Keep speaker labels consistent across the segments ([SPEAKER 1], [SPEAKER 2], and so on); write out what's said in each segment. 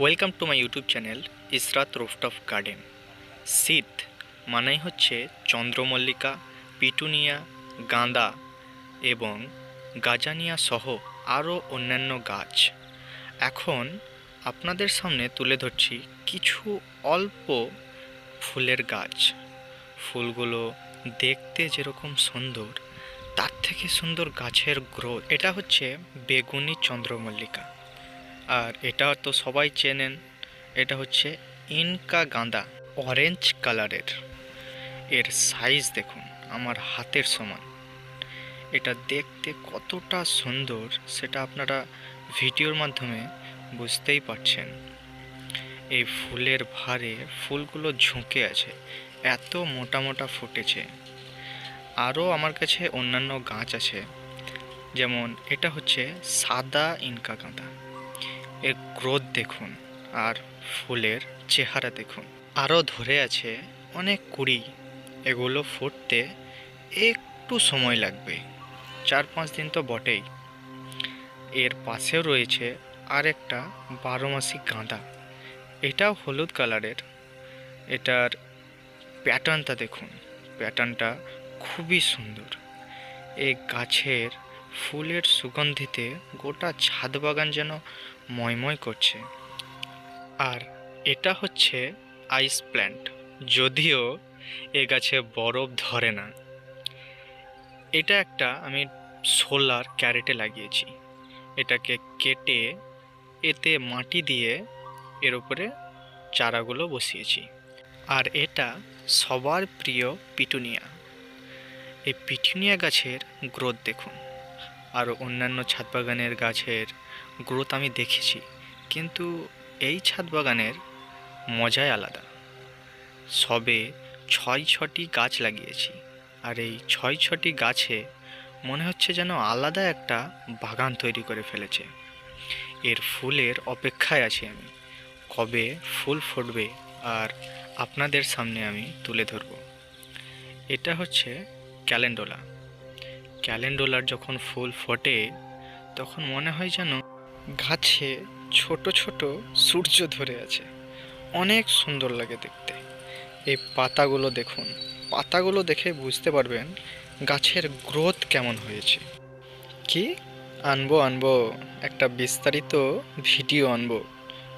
[SPEAKER 1] Welcome to my YouTube channel Israt rooftop garden শীত মানেই হচ্ছে চন্দ্রমল্লিকা, পিটুনিয়া, গাঁদা এবং গাজানিয়া সহ আরও অন্যান্য গাছ। এখন আপনাদের সামনে তুলে ধরছি কিছু অল্প ফুলের গাছ। ফুলগুলো দেখতে যেরকম সুন্দর, তার থেকে সুন্দর গাছের গ্রোথ। এটা হচ্ছে বেগুনি চন্দ্রমল্লিকা। আর এটা তো সবাই চেনেন, এটা হচ্ছে ইনকা গাঁদা অরেঞ্জ কালারের এর সাইজ দেখুন, আমার হাতের সমান। এটা দেখতে কতটা সুন্দর সেটা আপনারা ভিডিওর মাধ্যমে বুঝতেই পারছেন। এই ফুলের ভারে ফুলগুলো ঝুঁকে আছে, এত মোটা মোটা ফুটেছে। আরও আমার কাছে অন্যান্য গাছ আছে, যেমন এটা হচ্ছে সাদা ইনকা গাঁদা। এর গ্রোথ দেখুন আর ফুলের চেহারা দেখুন। আরও ধরে আছে অনেক কুড়ি, এগুলো ফুটতে একটু সময় লাগবে। চার পাঁচ দিন তো বটেই। এর পাশেও রয়েছে আর একটা বারো মাসি গাঁদা। এটাও হলুদ কালারের। এটার প্যাটার্নটা দেখুন। প্যাটার্নটা খুবই সুন্দর। এই গাছের ফুলের সুগন্ধিতে গোটা ছাদ বাগান যেন ময়ময় করছে। আর এটা হচ্ছে আইস প্ল্যান্ট, যদিও এ গাছে বরফ ধরে না। এটা একটা আমি সোলার ক্যারেটে লাগিয়েছি। এটাকে কেটে এতে মাটি দিয়ে এর উপরে চারাগুলো বসিয়েছি। আর এটা সবার প্রিয় পিটুনিয়া। এই পিটুনিয়া গাছের গ্রোথ দেখুন। আর অন্যান্য ছাদ বাগানের গাছের গ্রোথ আমি দেখেছি, কিন্তু এই ছাদ বাগানের মজাই আলাদা। সবে ছয় ছটি গাছ লাগিয়েছি, আর এই ছয় ছটি গাছে মনে হচ্ছে যেন আলাদা একটা বাগান তৈরি করে ফেলেছে। এর ফুলের অপেক্ষায় আছি আমি, কবে ফুল ফুটবে আর আপনাদের সামনে আমি তুলে ধরব। এটা হচ্ছে ক্যালেন্ডোলা। ক্যালেন্ডোলার যখন ফুল ফোটে, তখন মনে হয় যেন গাছে ছোট ছোট সূর্য ধরে আছে। অনেক সুন্দর লাগে দেখতে। এই পাতাগুলো দেখুন, পাতাগুলো দেখে বুঝতে পারবেন গাছের গ্রোথ কেমন হয়েছে। কি? আনব আনব, একটা বিস্তারিত ভিডিও আনব,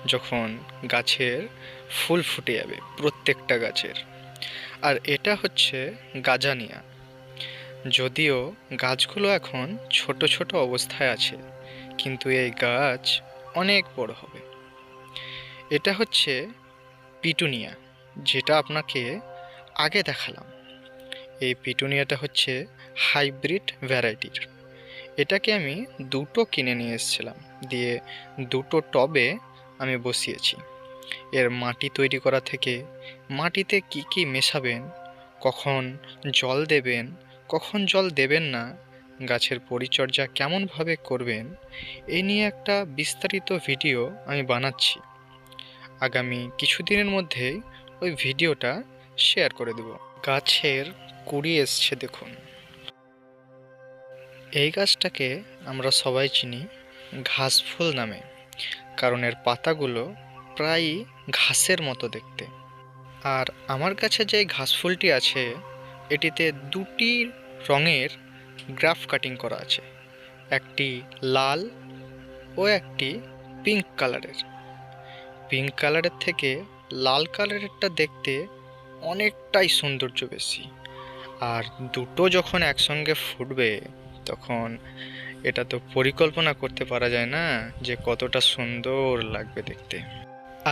[SPEAKER 1] যখন গাছের ফুল ফুটে যাবে, প্রত্যেকটা গাছের। আর এটা হচ্ছে গাজানিয়া। যদিও গাছগুলো এখন ছোট ছোট অবস্থায় আছে, কিন্তু এই গাছ অনেক বড় হবে। এটা হচ্ছে পিটুনিয়া, যেটা আপনাকে আগে দেখালাম। এই পিটুনিয়াটা হচ্ছে হাইব্রিড ভ্যারাইটির। এটাকে আমি দুটো কিনে নিয়ে এসেছিলাম, দিয়ে দুটো টবে আমি বসিয়েছি। এর মাটি তৈরি করা থেকে মাটিতে কি কি মেশাবেন, কখন জল দেবেন কখন জল দেবেন না? গাছের পরিচর্যা কেমনভাবে করবেন? এ নিয়ে একটা বিস্তারিত ভিডিও আমি বানাচ্ছি। আগামী কিছুদিনের মধ্যেই ওই ভিডিওটা শেয়ার করে দেব। গাছের কুড়ি এসছে দেখুন। এই গাছটাকে আমরা সবাই চিনি ঘাসফুল নামে। কারণ এর পাতাগুলো প্রায়ই ঘাসের মতো দেখতে। আর আমার কাছে যে ঘাসফুলটি আছে এটিতে দুটি রঙের গ্রাফ কাটিং করা আছে, একটি লাল ও একটি পিঙ্ক কালারের। পিঙ্ক কালারের থেকে লাল কালারেরটা দেখতে অনেকটাই সৌন্দর্য বেশি। আর দুটো যখন একসঙ্গে ফুটবে, তখন এটা তো পরিকল্পনা করতে পারা যায় না যে কতটা সুন্দর লাগবে দেখতে।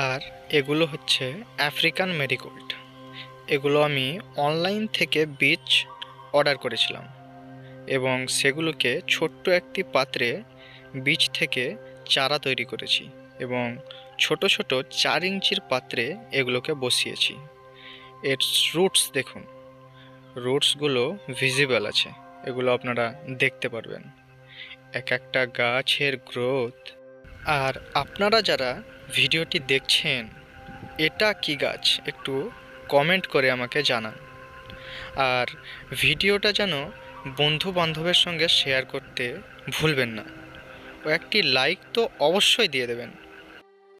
[SPEAKER 1] আর এগুলো হচ্ছে আফ্রিকান মেরিগোল্ড। এগুলো আমি অনলাইন থেকে বীজ অর্ডার করেছিলাম এবং সেগুলোকে ছোট্ট একটি পাত্রে বীজ থেকে চারা তৈরি করেছি এবং ছোট ছোট চার ইঞ্চির পাত্রে এগুলোকে বসিয়েছি। এর রুটস দেখুন রুটসগুলো ভিজিবল আছে, এগুলো আপনারা দেখতে পারবেন। এক একটা গাছের গ্রোথ আর আপনারা যারা ভিডিওটি দেখছেন, এটা কি গাছ? একটু কমেন্ট করে আমাকে জানান। আর ভিডিওটা যেন বন্ধু বান্ধবের সঙ্গে শেয়ার করতে ভুলবেন না। ও একটি লাইক তো অবশ্যই দিয়ে দেবেন।